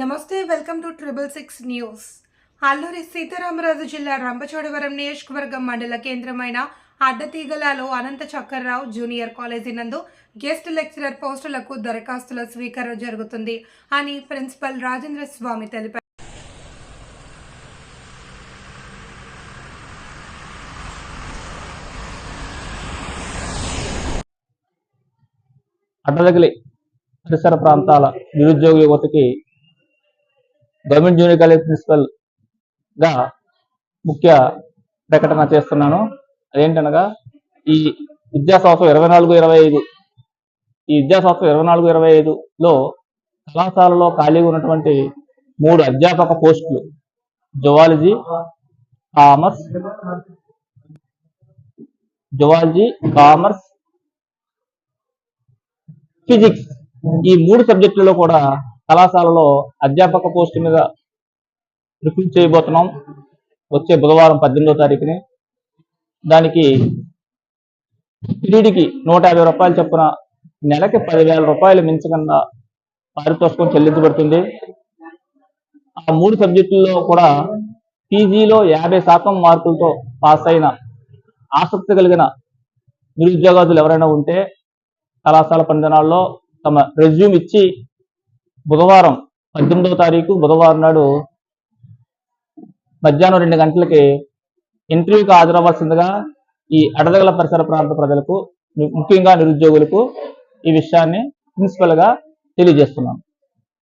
నమస్తే welcome to triple six news. Alluri Sitaramaraju జిల్లా రంపచోడవరం నియోజకవర్గం మండల కేంద్రమైన అడ్డతీగలలో అనంత చక్కర్రావు జూనియర్ కాలేజీ నందు గెస్ట్ లెక్చరర్ పోస్టులకు దరఖాస్తుల స్వీకరణ జరుగుతుంది అని ప్రిన్సిపల్ రాజేంద్ర స్వామి తెలిపారు. అడ్డదగిలి పరిసర ప్రాంతాల నిరుద్యోగ యువతకి గవర్నమెంట్ జూనియర్ కాలేజ్ ప్రిన్సిపల్గా ముఖ్య ప్రకటన చేస్తున్నాను. అదేంటనగా ఈ విద్యా సంవత్సరం ఇరవై నాలుగు ఇరవై ఐదు ఈ విద్యా సంవత్సరం ఇరవై నాలుగు ఇరవై ఐదులో కళాశాలలో ఖాళీగా ఉన్నటువంటి మూడు అధ్యాపక పోస్టులు zoology commerce zoology commerce physics ఈ మూడు సబ్జెక్టులలో కూడా కళాశాలలో అధ్యాపక పోస్టు మీద రిక్రూట్ చేయబోతున్నాం. వచ్చే బుధవారం పద్దెనిమిదో తారీఖుని. దానికి టీడీకి నూట యాభై రూపాయలు చొప్పున నెలకి పదివేల రూపాయలు మించకుండా పారితోషికం చెల్లించబడుతుంది. ఆ మూడు సబ్జెక్టుల్లో కూడా పీజీలో యాభై శాతం మార్కులతో పాస్ అయిన ఆసక్తి కలిగిన నిరుద్యోగాదులు ఎవరైనా ఉంటే కళాశాల పందనాల్లో తమ రెజ్యూమ్ ఇచ్చి బుధవారం పద్దెనిమిదవ తారీఖు బుధవారం నాడు మధ్యాహ్నం రెండు గంటలకి ఇంటర్వ్యూకి హాజరవ్వాల్సిందిగా ఈ అడదగల పరిసర ప్రాంత ప్రజలకు ముఖ్యంగా నిరుద్యోగులకు ఈ విషయాన్ని ప్రిన్సిపల్గా తెలియజేస్తున్నాను